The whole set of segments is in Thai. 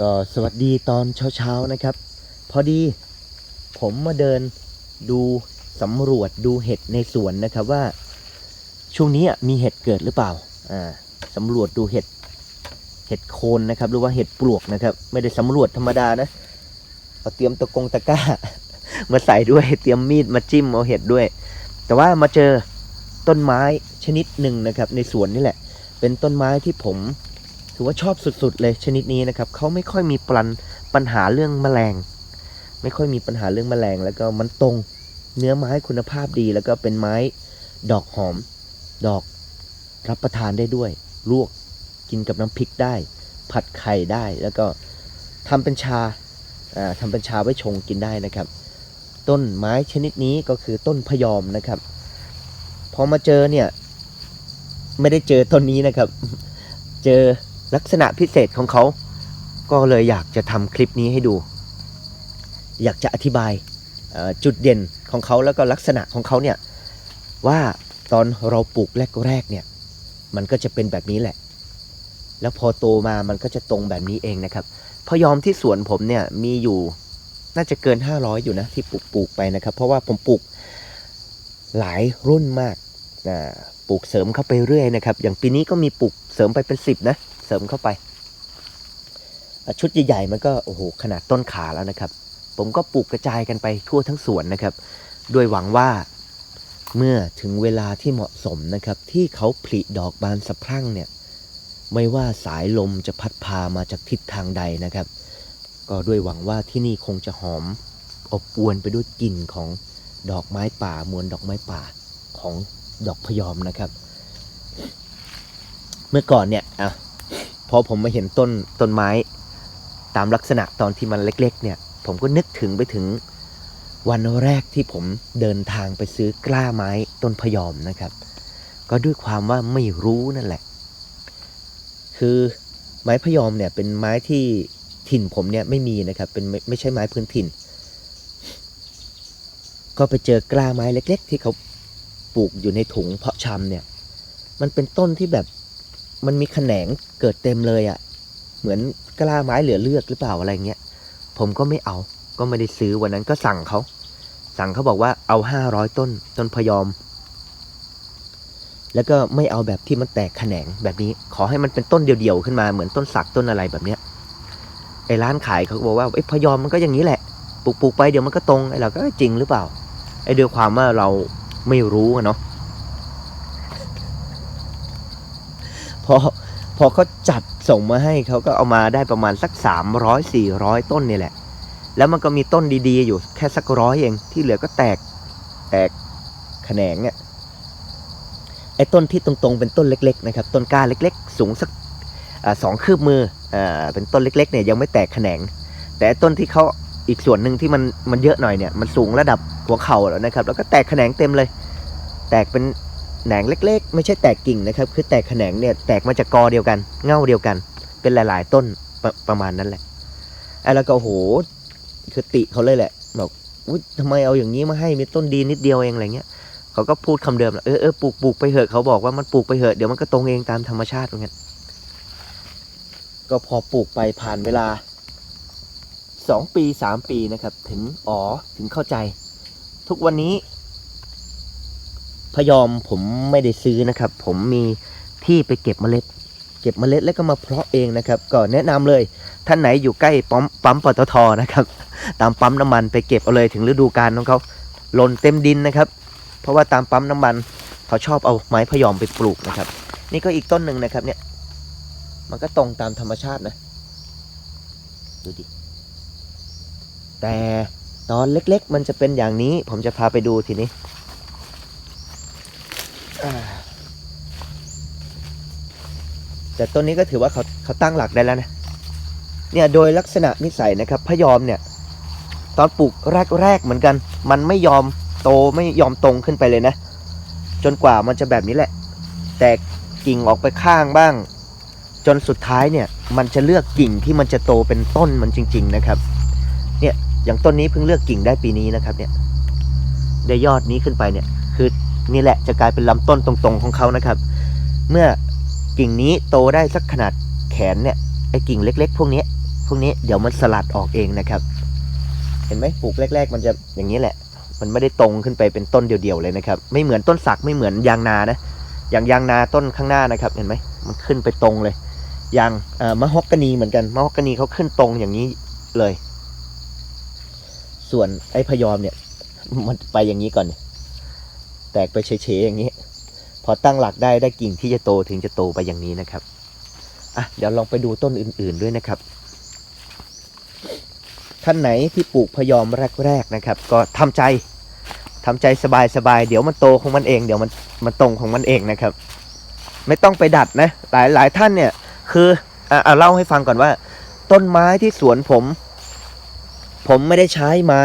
ก็สวัสดีตอนเช้าๆนะครับ พอดีผมมาเดินดูสำรวจดูเห็ดในสวนนะครับว่า ช่วงนี้มีเห็ดเกิดหรือเปล่าอ่าสำรวจดูเห็ดเห็ดโคนนะครับ หรือว่าเห็ดปลวกนะครับ ไม่ได้สำรวจธรรมดานะเอาเตรียมตะกงตะกร้า มาใส่ด้วยเตรียมมีดมาจิ้มเอาเห็ดด้วย แต่ว่ามาเจอต้นไม้ชนิดหนึ่งนะครับ ในสวนนี่แหละ เป็นต้นไม้ที่ผม ถือว่าชอบสุดๆ เลยชนิดนี้นะครับเขาไม่ค่อยมีปัญปัญหาเรื่องแมลง ไม่ค่อยมีปัญหาเรื่องแมลง แล้วก็มันตรงเนื้อไม้คุณภาพดี แล้วก็เป็นไม้ดอกหอม ดอกรับประทานได้ด้วย ลวกกินกับน้ำพริกได้ ผัดไข่ได้ แล้วก็ทำเป็นชาอ่าทำเป็นชาไว้ชงกินได้นะครับ ต้นไม้ชนิดนี้ก็คือต้นพยอมนะครับ พอมาเจอเนี่ย ไม่ได้เจอต้นนี้นะครับ เจอ ลักษณะพิเศษของเขา ก็เลยอยากจะทำคลิปนี้ให้ดู อยากจะอธิบายจุดเด่นของเขาแล้วก็ลักษณะของเขาเนี่ยว่าตอนเราปลูกแรกๆเนี่ยมันก็จะเป็นแบบนี้แหละ แล้วพอโตมามันก็จะตรงแบบนี้เองนะครับพยอมที่สวนผมเนี่ยมีอยู่น่าจะเกิน 500 อยู่นะที่ปลูกปลูกไปนะครับ เพราะว่าผมปลูกหลายรุ่นมากอ่า ปลูกเสริมเข้าไปเรื่อยนะครับ อย่างปีนี้ก็มีปลูกเสริมไปเป็นสิบนะ เสริมเข้าไป ชุดใหญ่ๆมันก็โอ้โหขนาดต้นขาแล้วนะครับ ผมก็ปลูกกระจายกันไปทั่วทั้งสวนนะครับ โดยหวังว่าเมื่อถึงเวลาที่เหมาะสมนะครับ ที่เขาผลิดอกบานสะพรั่งเนี่ย ไม่ว่าสายลมจะพัดพามาจากทิศทางใดนะครับ ก็ด้วยหวังว่าที่นี่คงจะหอมอบอวนไปด้วยกลิ่นของดอกไม้ป่ามวลดอกไม้ป่าของ ดอกพยอมนะครับ เมื่อก่อนเนี่ยอะพอผมมาเห็นต้นต้นไม้ ตามลักษณะตอนที่มันเล็ก ๆ เนี่ย ผมก็นึกถึงไปถึงวันแรกที่ผมเดินทางไปซื้อกล้าไม้ต้นพยอมนะครับ ก็ด้วยความว่าไม่รู้นั่นแหละ คือไม้พยอมเนี่ยเป็นไม้ที่ถิ่นผมเนี่ยไม่มีนะครับ เป็นไม่ไม่ใช่ไม้พื้นถิ่น ก็ไปเจอกล้าไม้เล็ก ๆ ที่เขา ปลูกอยู่ในถุงเพาะชำเนี่ย มันเป็นต้นที่แบบมันมีแขนงเกิดเต็มเลยอะ่ะ เหมือนกล้าไม้เหลือเลือดหรือเปล่าอะไรเงี้ย ผมก็ไม่เอา ก็ไม่ได้ซื้อวันนั้นก็สั่งเขา สั่งเขาบอกว่าเอาห้าร้อยต้นต้นพยอม แล้วก็ไม่เอาแบบที่มันแตกแขนงแบบนี้ ขอให้มันเป็นต้นเดียวๆขึ้นมาเหมือนต้นสักต้นอะไรแบบเนี้ย ไอ้ร้านขายเขาบอกว่าไอ้ยพยอมมันก็อย่างนี้แหละ ปลูกๆไปเดี๋ยวมันก็ตรง ไอ้เราก็จริงหรือเปล่า ไอ้ด้วยความว่าเรา ไม่รู้อะเนาะพอพอเขาจัดส่งมาให้เขาก็เอามาได้ประมาณสักสามร้อยสี่ร้อยต้นนี่แหละ แล้วมันก็มีต้นดีๆอยู่แค่สักร้อยเองที่เหลือก็แตกแตกแขนงอะ่ะไอ้ต้นที่ตรงๆเป็นต้นเล็ก ๆ นะครับ ต้นกล้าเล็ก ๆ สูงสักอสองคืบมืออ่าเป็นต้นเล็กๆเนี่ยยังไม่แตกแขนง แต่ต้นที่เขา อีกส่วนหนึ่งที่มันมันเยอะหน่อยเนี่ยมันสูงระดับหัวเข่าแล้วนะครับ แล้วก็แตกแขนงเต็มเลย แตกเป็นแหนงเล็ก ๆ ไม่ใช่แตกกิ่งนะครับ คือแตกแขนงเนี่ยแตกมาจากกอเดียวกัน เง่าเดียวกัน เป็นหลาย ๆ ต้นประประมาณนั้นแหละไอ้แล้วก็โหคือติเขาเลยแหละบอกอุ้ยทำไมเอาอย่างนี้มาให้มีต้นดีนิดเดียวเองอะไรเงี้ยเขาก็พูดคำเดิมและเออเออปลูกปลูกไปเถอะเขาบอกว่ามันปลูกไปเถอะเดี๋ยวมันก็ตรงเองตามธรรมชาติเหมือนกันก็พอปลูกไปผ่านเวลา สองปีสามปีนะครับ ถึงอ๋อถึงเข้าใจ ทุกวันนี้ พยอมผมไม่ได้ซื้อนะครับ ผมมีที่ไปเก็บเมล็ด เก็บเมล็ดแล้วก็มาเพาะเองนะครับ ก็แนะนำเลยท่านไหนอยู่ใกล้ปั๊มปั๊มปตทนะครับ ตามปั๊มน้ำมันไปเก็บเอาเลยถึงฤดูกาลของเขาหล่นเต็มดินนะครับ เพราะว่าตามปั๊มน้ำมันเขาชอบเอาไม้พยอมไปปลูกนะครับ นี่ก็อีกต้นหนึ่งนะครับเนี่ยมันก็ตรงตามธรรมชาตินะ ดูดิ แต่ตอนเล็กๆ มันจะเป็นอย่างนี้ ผมจะพาไปดูทีนี้ แต่ต้นนี้ก็ถือว่าเขาเขาตั้งหลักได้แล้วนะ เนี่ยโดยลักษณะนิสัยนะครับพยอมเนี่ย ตอนปลูกแรกๆเหมือนกัน มันไม่ยอมโตไม่ยอมตรงขึ้นไปเลยนะ จนกว่ามันจะแบบนี้แหละ แตกกิ่งออกไปข้างบ้าง จนสุดท้ายเนี่ย มันจะเลือกกิ่งที่มันจะโตเป็นต้นมันจริง ๆ นะครับ อย่างต้นนี้เพิ่งเลือกกิ่งได้ปีนี้นะครับ เนี่ย ได้ยอดนี้ขึ้นไปเนี่ย คือนี่แหละจะกลายเป็นลำต้นตรงๆของเขานะครับ เมื่อกิ่งนี้โตได้สักขนาดแขนเนี่ยไอ้กิ่งเล็ก ๆ พวกนี้ พวกนี้เดี๋ยวมันสลัดออกเองนะครับ เห็นไหมปลูกแรก ๆ มันจะอย่างนี้แหละ มันไม่ได้ตรงขึ้นไปเป็นต้นเดียวๆเลยนะครับ ไม่เหมือนต้นสักไม่เหมือนยางนานะอย่างยางนาต้นข้างหน้านะครับ เห็นไหมมันขึ้นไปตรงเลยยางมะฮอกกานีเหมือนกันมะฮอกกานีเขาขึ้นตรงอย่างนี้เลย ส่วนไอ้พยอมเนี่ย มันไปอย่างนี้ก่อน แตกไปเฉยๆอย่างนี้ พอตั้งหลักได้ได้กิ่งที่จะโตถึงจะโตไปอย่างนี้นะครับอะเดี๋ยวลองไปดูต้นอื่น ๆด้วยนะครับ ท่านไหนที่ปลูกพยอมแรกๆนะครับ ก็ทำใจทำใจสบายๆเดี๋ยวมันโตของมันเองเดี๋ยวมันมันตรงของมันเองนะครับ ไม่ต้องไปดัดนะ หลายหลายท่านเนี่ย คืออะเอาเล่าให้ฟังก่อนว่า ต้นไม้ที่สวนผม ผมไม่ได้ใช้ไม้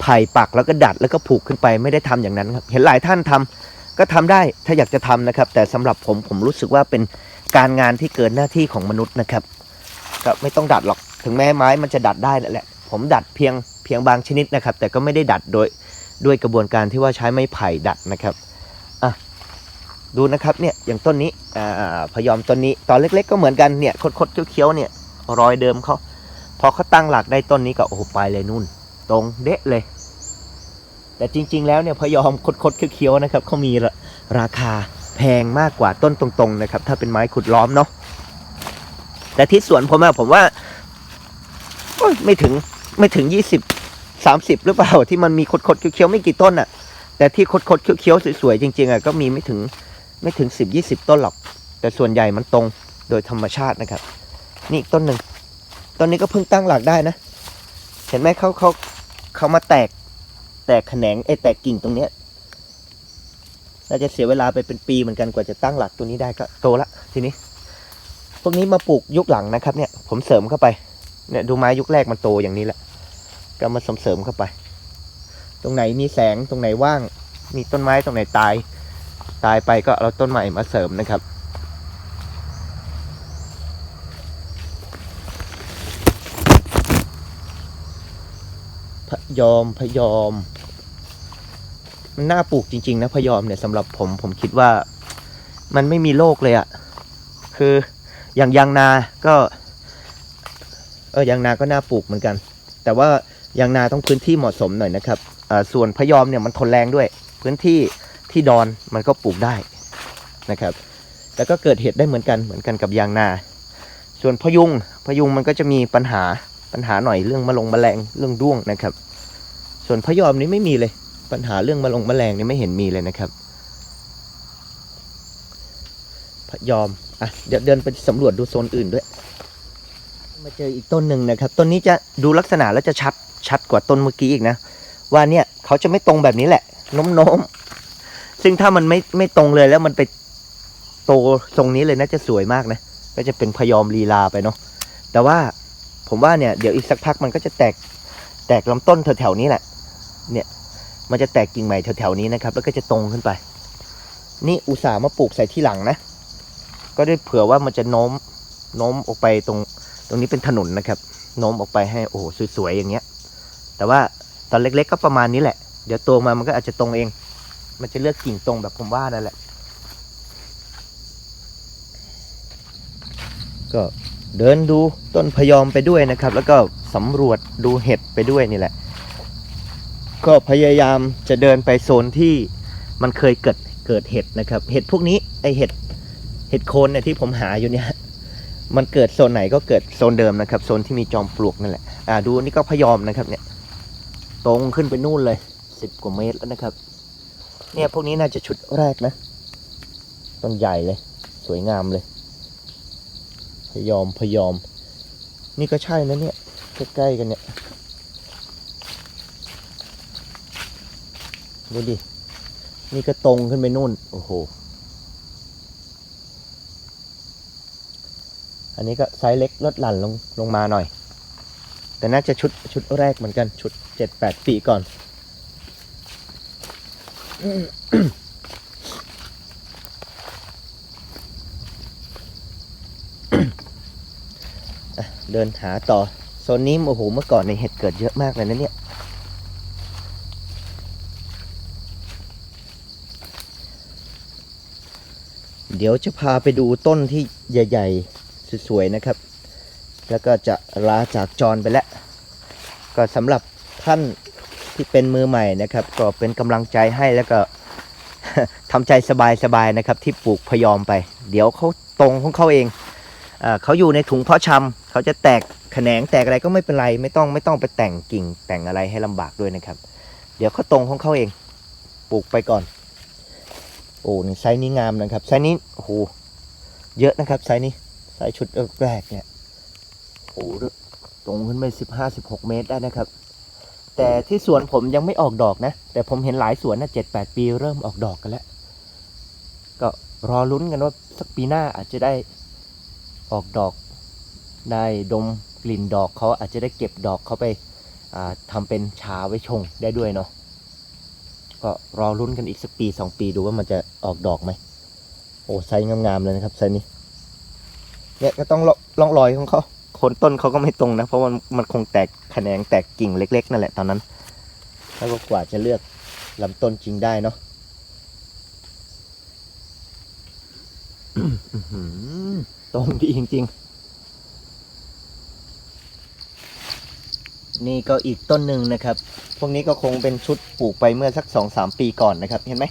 ไผ่ปักแล้วก็ดัดแล้วก็ผูกขึ้นไปไม่ได้ทำอย่างนั้นครับ เห็นหลายท่านทำก็ทำได้ถ้าอยากจะทำนะครับ แต่สำหรับผมผมรู้สึกว่าเป็นการงานที่เกินหน้าที่ของมนุษย์นะครับ ก็ไม่ต้องดัดหรอกถึงแม้ไม้มันจะดัดได้นั่นแหละ ผมดัดเพียงเพียงบางชนิดนะครับ แต่ก็ไม่ได้ดัดโดยด้วยกระบวนการที่ว่าใช้ไม้ไผ่ดัดนะครับอะดูนะครับเนี่ยอย่างต้นนี้อ่าพยอมต้นนี้ตอนเล็ก ๆ ก็เหมือนกันเนี่ยคดๆเคี้ยวๆเนี่ยรอยเดิมเขา พอเขาตั้งหลักได้ต้นนี้ก็โอ้โหไปเลยนู่น ตรงเดะเลย แต่จริง ๆ แล้วเนี่ยพยอมคดๆเคี้ยวๆนะครับเขามีราราคาแพงมากกว่าต้นตรงๆนะครับ ถ้าเป็นไม้ขุดล้อมเนาะแต่ที่สวนผมอะผมว่าไม่ถึงไม่ถึงยี่สิบสามสิบหรือเปล่าที่มันมีคดๆเคี้ยวๆไม่กี่ต้นอะแต่ที่คดๆเคี้ยวๆสวยๆจริงๆอะก็มีไม่ถึงไม่ถึงสิบยี่สิบต้นหรอก แต่ส่วนใหญ่มันตรงโดยธรรมชาตินะครับ นี่อีกต้นหนึ่ง ต้นนี้ก็เพิ่งตั้งหลักได้นะ เห็นไหมเขาเขาเขามาแตก แตกแขนงไอ้แตกกิ่งตรงเนี้ยน่าจะเสียเวลาไปเป็นปีเหมือนกันกว่าจะตั้งหลักตัวนี้ได้ก็โตละทีนี้ พวกนี้มาปลูกยุคหลังนะครับ เนี่ย ผมเสริมเข้าไป เนี่ยดูไม้ยุคแรกมันโตอย่างนี้แหละ ก็มาสมเสริมเข้าไป ตรงไหนมีแสงตรงไหนว่าง มีต้นไม้ตรงไหนตาย ตายไปก็เอาต้นใหม่มาเสริมนะครับ พ ยอมพยอม มันน่าปลูกจริง ๆ นะพยอมเนี่ยสำหรับผมผมคิดว่า มันไม่มีโรคเลยอะคืออย่างยางนาก็เออยางนาก็น่าปลูกเหมือนกัน แต่ว่ายางนาต้องพื้นที่เหมาะสมหน่อยนะครับส่วนพยอมเนี่ยมันทนแรงด้วย พื้นที่ที่ดอนมันก็ปลูกได้นะครับ แล้วก็เกิดเห็ดได้เหมือนกันเหมือนกันกับยางนา ส่วนพยุงพยุงมันก็จะมีปัญหาปัญหาหน่อยเรื่องมะลงแมลงเรื่องด้วงนะครับ ส่วนพยอมนี่ไม่มีเลย ปัญหาเรื่องมะลงแมลงนี่ไม่เห็นมีเลยนะครับ พยอมอะเดี๋ยวเดินไปสำรวจดูโซนอื่นด้วย มาเจออีกต้นหนึ่งนะครับ ต้นนี้จะดูลักษณะแล้วจะชัดชัดกว่าต้นเมื่อกี้อีกนะ ว่าเนี่ยเขาจะไม่ตรงแบบนี้แหละโน้มๆซึ่งถ้ามันไม่ไม่ตรงเลยแล้วมันไปโตทรงนี้เลยน่าจะสวยมากนะ ก็จะเป็นพยอมลีลาไปเนาะแต่ว่าผมว่าเนี่ยเดี๋ยวอีกสักพักมันก็จะแตกแตกลำต้นแถวๆนี้แหละ เนี่ย มันจะแตกกิ่งใหม่แถวๆนี้นะครับ แล้วก็จะตรงขึ้นไป นี่อุตส่าห์มาปลูกใส่ที่หลังนะ ก็ได้เผื่อว่ามันจะโน้มโน้มออกไปตรง ตรงนี้เป็นถนนนะครับ โน้มออกไปให้โอ้โหสวยๆอย่างเงี้ย แต่ว่าตอนเล็ก ๆ ก็ประมาณนี้แหละ เดี๋ยวโตมามันก็อาจจะตรงเอง มันจะเลือกกิ่งตรงแบบผมว่านั่นแหละ ก็เดินดูต้นพยอมไปด้วยนะครับ แล้วก็สำรวจดูเห็ดไปด้วยนี่แหละ ก็พยายามจะเดินไปโซนที่มันเคยเกิดเกิดเห็ดนะครับ เห็ดพวกนี้ไอเห็ดเห็ดโคนเนี่ยที่ผมหาอยู่เนี่ยมันเกิดโซนไหนก็เกิดโซนเดิมนะครับโซนที่มีจอมปลวกนั่นแหละอ่าดูนี่ก็พยอมนะครับเนี่ย ตรงขึ้นไปนู่นเลยสิบกว่าเมตรแล้วนะครับ เนี่ยพวกนี้น่าจะชุดแรกนะต้นใหญ่เลย สวยงามเลย พยอมพยอม นี่ก็ใช่นะเนี่ยใกล้ๆกันเนี่ย ดูดิ นี่ก็ตรงขึ้นไปนู่น โอ้โห อันนี้ก็ไซส์เล็กลดหลั่นลงลงมาหน่อย แต่น่าจะชุดชุดแรกเหมือนกัน ชุดเจ็ดแปดปีก่อน เดินหาต่อ โซนนี้โอ้โห เมื่อก่อนในเห็ดเกิดเยอะมากเลยนะเนี่ย เดี๋ยวจะพาไปดูต้นที่ใหญ่ ๆ สวยๆนะครับ แล้วก็จะลาจากจรไปแล้ว ก็สำหรับท่านที่เป็นมือใหม่นะครับ ก็เป็นกำลังใจให้แล้วก็ทำใจสบายๆนะครับ ที่ปลูกพยอมไป เดี๋ยวเขาตรงของเขาเองอเขาอยู่ในถุงเพาะชำเขาจะแตกแขนงแตกอะไรก็ไม่เป็นไร ไม่ต้องไม่ต้องไปแต่งกิ่งแต่งอะไรให้ลำบากด้วยนะครับ เดี๋ยวเขาตรงของเขาเองปลูกไปก่อน โอ้นี่ไซส์นี้งามนะครับไซส์นี้โอ้โหเยอะนะครับไซส์นี้ไซส์ชุดแรกเนี่ยโอ้โหตรงขึ้นไปสิบห้าสิบหกเมตรได้นะครับ แต่ที่สวนผมยังไม่ออกดอกนะ แต่ผมเห็นหลายสวนนะเจ็ดแปดปีเริ่มออกดอกกันแล้ว ก็รอลุ้นกันว่าสักปีหน้าอาจจะได้ออกดอกได้ดมกลิ่นดอกเขาอาจจะได้เก็บดอกเขาไปาทำเป็นชาไว้ชงได้ด้วยเนาะ ก็รอลุ้นกันอีกสักปีสองปีดูว่ามันจะออกดอกไหมโอ้ไซส์งามๆเลยนะครับไซส์นี้เนี่ยก็ต้องล่องรอยของเขาโคนต้นเขาก็ไม่ตรงนะ เพราะมันมันคงแตกแขนงแตกกิ่งเล็ก ๆ นั่นแหละตอนนั้นแล้วก็กว่าจะเลือกลำต้นจริงได้เนาะตรงดีจริง ๆ นี่ก็อีกต้นหนึ่งนะครับ พวกนี้ก็คงเป็นชุดปลูกไปเมื่อสักสองสามปีก่อนนะครับ เห็นไหม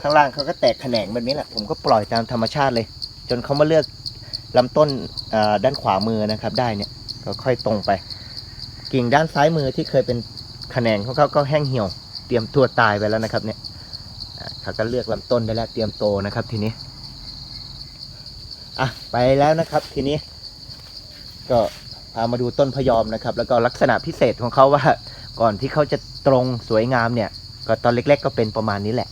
ข้างล่างเขาก็แตกแขนงแบบนี้แหละ ผมก็ปล่อยตามธรรมชาติเลย จนเขามาเลือกลำต้นด้านขวามือนะครับ ได้เนี่ย ก็ค่อยตรงไป กิ่งด้านซ้ายมือที่เคยเป็นแขนงของเขาก็แห้งเหี่ยว เตรียมตัวตายไปแล้วนะครับ เนี่ยเขาก็เลือกลำต้นได้แล้ว เตรียมโตนะครับ ทีนี้ อะ ไปแล้วนะครับ ทีนี้ ก็ามาดูต้นพยอมนะครับ แล้วก็ลักษณะพิเศษของเขาว่าก่อนที่เขาจะตรงสวยงามเนี่ย ก็ตอนเล็ก ๆ ก็เป็นประมาณนี้แหละ